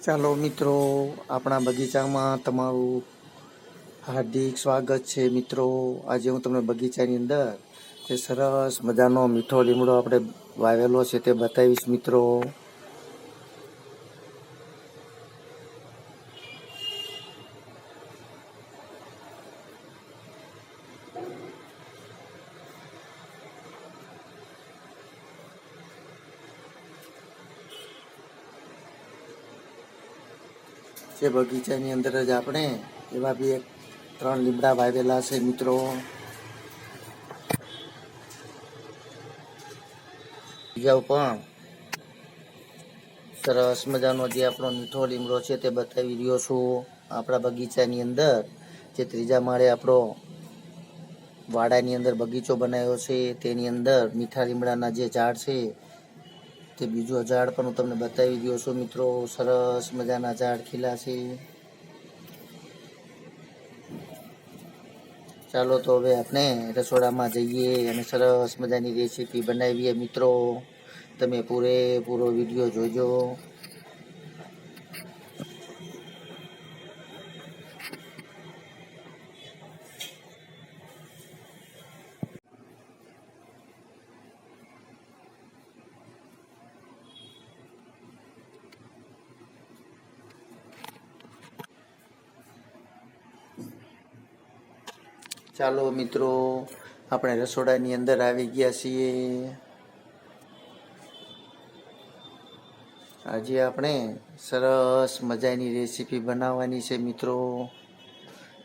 ચાલો મિત્રો, આપણા બગીચામાં તમારું હાર્દિક સ્વાગત છે મિત્રો. આજે હું તમને બગીચાની અંદર જે સરસ મજાનો મીઠો લીમડો આપણે વાવેલો છે તે બતાવીશ મિત્રો. જે બગીચાની અંદર જ આપણે. એવા બી એક ત્રણ લીમડા વાવેલા છે મિત્રો. બીજા પણ સરસ મજાનો જે આપણો મીઠો લીમડો છે તે બતાવી રહ્યો છું આપણા બગીચાની અંદર. જે ત્રીજા માળે આપણો વાડાની અંદર બગીચો બનાવ્યો છે. તેની અંદર મીઠા લીમડાના જે ઝાડ છે તે બીજું ઝાડ પણ હું તમને બતાવી રહ્યો છું. મિત્રો, સરસ મજાના ઝાડ ખીલા છે. ચાલો તો હવે આપણે રસોડામાં જઈએ અને સરસ મજાની રેસીપી બનાવીએ. મિત્રો, તમે પૂરેપૂરો વીડિયો જોજો. ચાલો મિત્રો, આપણે રસોડાની અંદર આવી ગયા છીએ. આજે આપણે સરસ મજાની રેસીપી બનાવવાની છે મિત્રો,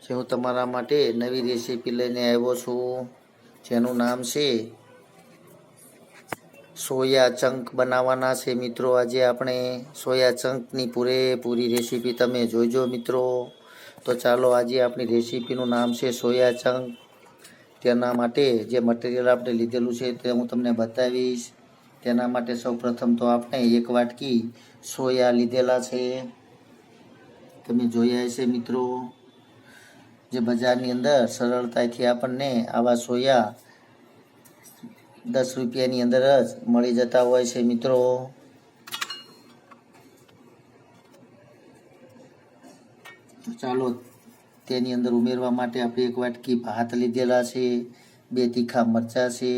જે હું તમારા માટે નવી રેસીપી લઈને આવ્યો છું. જેનું નામ છે સોયા ચંક બનાવવાના છે મિત્રો. આજે આપણે સોયા ચંકની પૂરેપૂરી રેસીપી તમે જોઈજો મિત્રો. તો ચાલો આજે આપણી રેસીપીનું નામ છે સોયા ચંક તેના માટે જે મટીરિયલ આપણે લીધેલું છે તે હું તમને બતાવીશ. તેના માટે સૌપ્રથમ તો આપણે એક વાટકી સોયા લીધેલા છે. તમે જોયા હશે મિત્રો, જે બજારની અંદર સરળતાથી આપણને આવા સોયા દસ રૂપિયાની અંદર જ મળી જતા હોય છે મિત્રો. તો ચાલો તેની અંદર ઉમેરવા માટે આપણે એક વાટકી ભાત લીધેલા છે, બે તીખા મરચાં છે,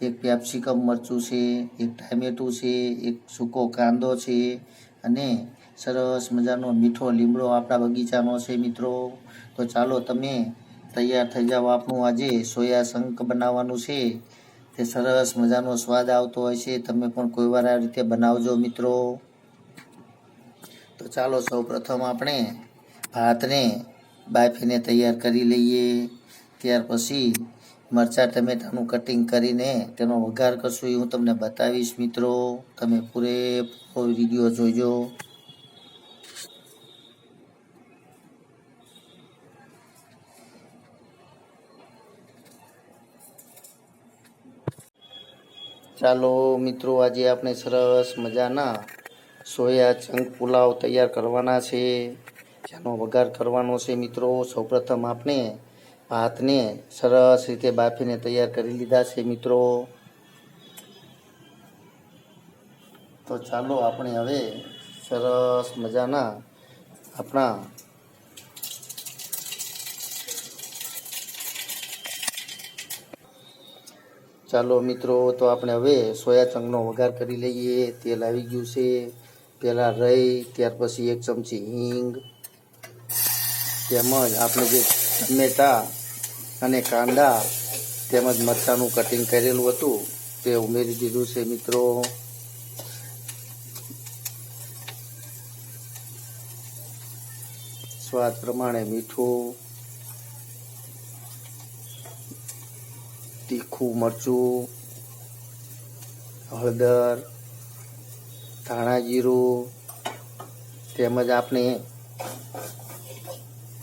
એક પેપ્સિકમ મરચું છે, એક ટામેટું છે, એક સૂકો કાંદો છે અને સરસ મજાનો મીઠો લીમડો આપણા બગીચાનો છે મિત્રો. તો ચાલો તમે તૈયાર થઈ જાઓ આપણું આજે સોયા શંક બનાવવાનું છે. તે સરસ મજાનો સ્વાદ આવતો હોય છે. તમે પણ કોઈ વાર આ રીતે બનાવજો મિત્રો. તો ચાલો સૌ પ્રથમ આપણે ભાતને બાફીને તૈયાર કરી લઈએ. ત્યાર પછી મરચાં, ટમેટાનું કટિંગ કરીને તેનો વઘાર કરશું. એ હું તમને બતાવીશ મિત્રો. તમે પૂરેપૂરો વીડિયો જોઈજો ચાલો મિત્રો, આજે આપણે સરસ મજાના સોયા ચંક પુલાવ તૈયાર કરવાના છે. જેનો વઘાર કરવાનો છે મિત્રો, સૌપ્રથમ આપણે ભાતને સરસ રીતે બાફીને તૈયાર કરી લીધા છે મિત્રો. તો ચાલો આપણે હવે સરસ મજાના આપણા ચાલો મિત્રો, તો આપણે હવે સોયા ચંગનો વઘાર કરી લઈએ. તેલ આવી ગયું છે. પહેલાં રહી, ત્યાર પછી એક ચમચી હિંગ. તેમજ આપણે જે ટમેટા અને કાંદા તેમજ મરચાંનું કટિંગ કરેલું હતું, તે ઉમેરી દીધું છે મિત્રો. સ્વાદ પ્રમાણે મીઠું, તીખું મરચું, હળદર, ધાણા જીરું, તેમજ આપણે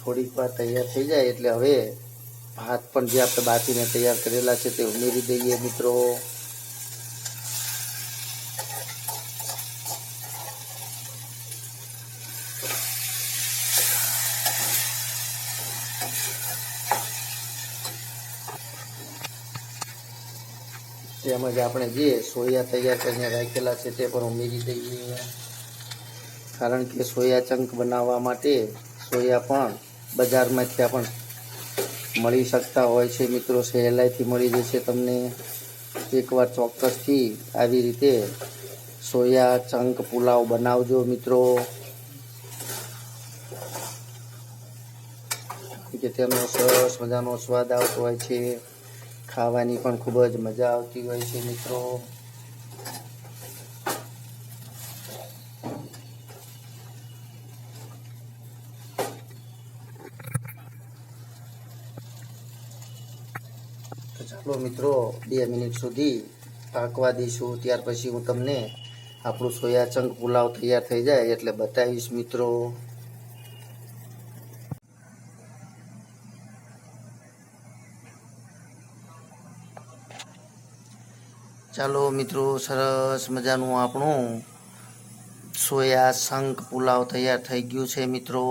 થોડીક વાર તૈયાર થઈ જાય એટલે હવે ભાત પણ જે આપણે બાફીને તૈયાર કરેલા છે તે ઉમેરી દઈએ મિત્રો. તેમજ આપણે જે સોયા તૈયાર કરીને રાખેલા છે તે પણ ઉમેરી દઈએ. કારણ કે સોયા ચંક બનાવવા માટે સોયા પણ બજારમાંથી પણ મળી શકતા હોય છે મિત્રો. સહેલાઈથી મળી જશે તમને. એકવાર ચોક્કસથી આવી રીતે સોયા, ચંક, પુલાવ બનાવજો મિત્રો. કે તેનો સરસ મજાનો સ્વાદ આવતો હોય છે. ખાવાની પણ ખૂબ જ મજા આવતી હોય છે મિત્રો. તો મિત્રો બે મિનિટ સુધી પાકવા દઈશું. ત્યાર પછી હું તમને આપણું સોયા ચંક પુલાવ તૈયાર થઈ જાય એટલે બતાવીશ મિત્રો. ચાલો મિત્રો, સરસ મજાનું આપણું સોયા શંખ પુલાવ તૈયાર થઈ ગયું છે મિત્રો.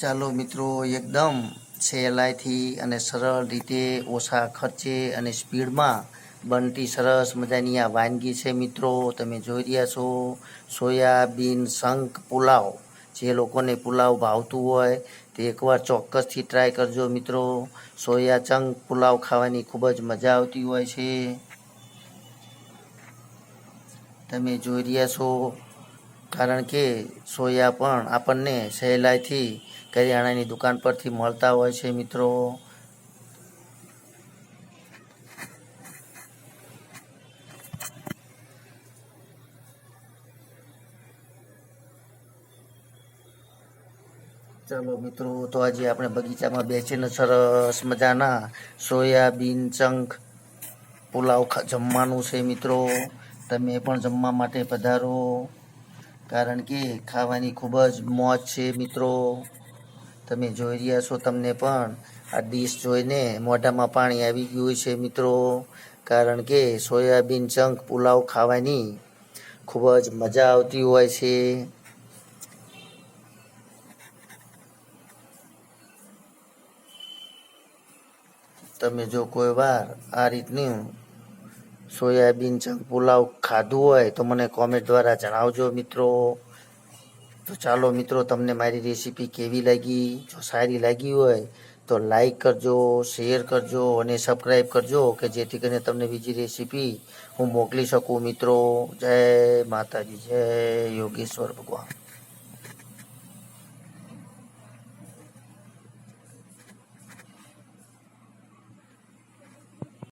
ચાલો મિત્રો, એકદમ સહેલાઈથી અને સરળ રીતે ઓછા ખર્ચે અને સ્પીડમાં બનતી સરસ મજાની આ વાનગી છે મિત્રો. તમે જોઈ રહ્યા છો, સોયાબીન, શંખ, પુલાવ. જે લોકોને પુલાવ ભાવતું હોય તે એકવાર ચોક્કસથી ટ્રાય કરજો મિત્રો. સોયા ચંક પુલાવ ખાવાની ખૂબ જ મજા આવતી હોય છે. તમે જોઈ રહ્યા છો કારણ કે સોયા પણ આપણને સહેલાઈથી કરિયાણાની દુકાન પરથી મળતા હોય છે, મિત્રો. ચાલો, મિત્રો, તો આજે આપણે બગીચામાં બેસીને સરસ મજાના સોયાબીન ચંક પુલાવ જમવાનું છે, મિત્રો. તમે પણ જમવા માટે પધારો. કારણ કે ખાવાની ખૂબ જ મોજ છે, મિત્રો. તમે જોઈ રહ્યા છો તમને પણ. આ ડીશ જોઈને મોઢામાં પાણી આવી ગયું છે, મિત્રો. કારણ કે સોયાબીન ચંક પુલાવ ખાવાની ખૂબ જ મજા આવતી હોય છે. તમે જો કોઈ વાર આ રીતનું સોયાબીન ચંક પુલાવ ખાધું હોય તો મને કોમેન્ટ દ્વારા જણાવજો મિત્રો. તો ચાલો મિત્રો, તમને મારી રેસીપી કેવી લાગી? જો સારી લાગી હોય તો લાઈક કરજો શેર કરજો અને સબસ્ક્રાઈબ કરજો કે જેથી કરીને તમને બીજી રેસીપી હું મોકલી શકું મિત્રો. જય માતાજી, જય યોગેશ્વર ભગવાન.